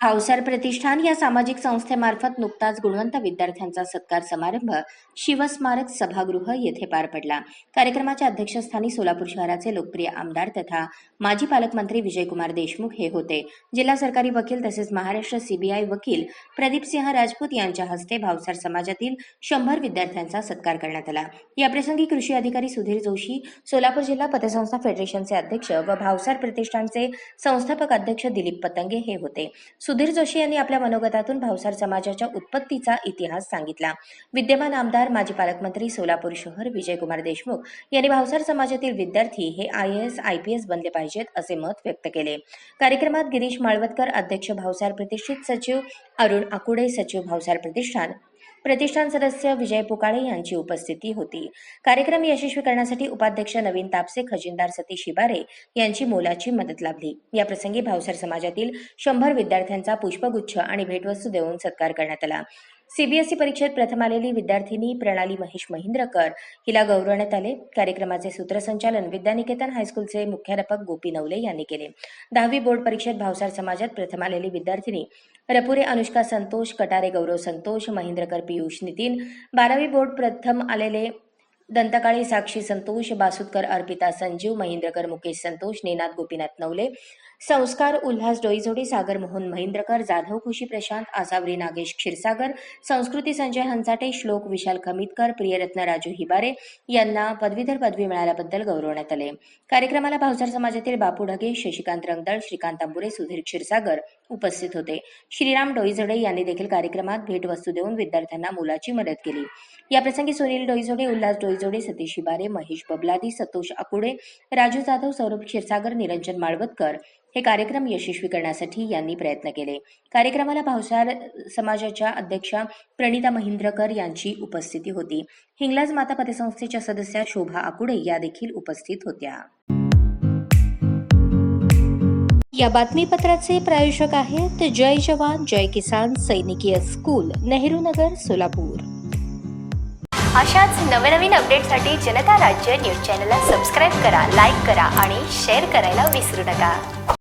भावसार प्रतिष्ठान या सामाजिक संस्थेमार्फत नुकताच गुणवंत विद्यार्थ्यांचा सत्कार समारंभ शिवस्मारक सभागृह येथे पार पडला. कार्यक्रमाच्या अध्यक्षस्थानी सोलापूर शहराचे लोकप्रिय आमदार तथा माजी पालकमंत्री विजयकुमार देशमुख हे होते. जिल्हा सरकारी वकील तसेच महाराष्ट्र सीबीआय वकील प्रदीपसिंह राजपूत यांच्या हस्ते भावसार समाजातील शंभर विद्यार्थ्यांचा सत्कार करण्यात आला. याप्रसंगी कृषी अधिकारी सुधीर जोशी सोलापूर जिल्हा पतसंस्था फेडरेशनचे अध्यक्ष व भावसार प्रतिष्ठानचे संस्थापक अध्यक्ष दिलीप पतंगे हे होते. सुधीर जोशी यांनी आपल्या मनोगतातून भावसार समाजाच्या उत्पत्तीचा इतिहास सांगितला. विद्यमान आमदार माजी पालकमंत्री सोलापूर शहर विजयकुमार देशमुख यांनी भावसार समाजातील विद्यार्थी हे I S I P S बनले पाहिजेत असे मत व्यक्त केले. कार्यक्रमात गिरीश माळवतकर अध्यक्ष भावसार प्रतिष्ठित सचिव अरुण आकुडे सचिव भावसार प्रतिष्ठान प्रतिष्ठान सदस्य विजय पुकाळे यांची उपस्थिती होती. कार्यक्रम यशस्वी करण्यासाठी उपाध्यक्ष नवीन तापसे खजिनदार सतीश शिबारे यांची मोलाची मदत लाभली. या प्रसंगी भावसार समाजातील शंभर विद्यार्थ्यांचा पुष्पगुच्छ आणि भेटवस्तू देऊन सत्कार करण्यात आला. सीबीएसई परीक्षेत प्रथम आलेली विद्यार्थिनी प्रणाली महेश महिंद्रकर. हिला गौरवण्यात आले. कार्यक्रमाचे सूत्रसंचालन विद्यानिकेतन हायस्कूलचे मुख्याध्यापक गोपी नवले यांनी केले. दहावी बोर्ड परीक्षेत भावसार समाजात प्रथम आलेली विद्यार्थिनी रपुरे अनुष्का संतोष कटारे गौरव संतोष महिंद्रकर पियुष नितीन. बारावी बोर्ड प्रथम आलेले दंतकाळी साक्षी संतोष बासुदकर अर्पिता संजीव महेंद्रकर मुकेश संतोष नेनाथ गोपीनाथ नवले. संस्कार उल्हास डोईजोडी सागर मोहन महेंद्रकर जाधव खुशी प्रशांत आसावरी नागेश क्षीरसागर संस्कृती संजय हंचाटे श्लोक विशाल खमितकर प्रियरत्न राजू हिबारे यांना पदवीधर पदवी मिळाल्याबद्दल गौरवण्यात आले. कार्यक्रमाला भावसार समाजातील बापू ढगे शशिकांत रंगदळ श्रीकांत तांबुरे सुधीर क्षीरसागर उपस्थित होते. श्रीराम डोईजोडे यांनी देखील कार्यक्रमात भेटवस्तू देऊन विद्यार्थ्यांना मोलाची मदत केली. याप्रसंगी सुनील डोईजोडे उल्हास डोईजोडे सतीश शिबारे महेश बबलादी सतोष आकुडे राजू जाधव सौरभ क्षीरसागर निरंजन माळवतकर हे कार्यक्रम यशस्वी करण्यासाठी यांनी प्रयत्न केले. कार्यक्रमाला भावसार समाजाच्या अध्यक्षा प्रणिता महिंद्रकर यांची उपस्थिती होती. हिंगलाज माता पतसंस्थेच्या सदस्या शोभा आकुडे या देखील उपस्थित होत्या. या बातमीपत्राचे प्रायोजक आहेत जय जवान जय किसान सैनिकीय स्कूल नेहरू नगर सोलापूर. अशाच नवनवीन अपडेटसाठी जनता राज्य न्यूज चॅनलला सबस्क्राईब करा लाईक करा आणि शेअर करायला विसरू नका.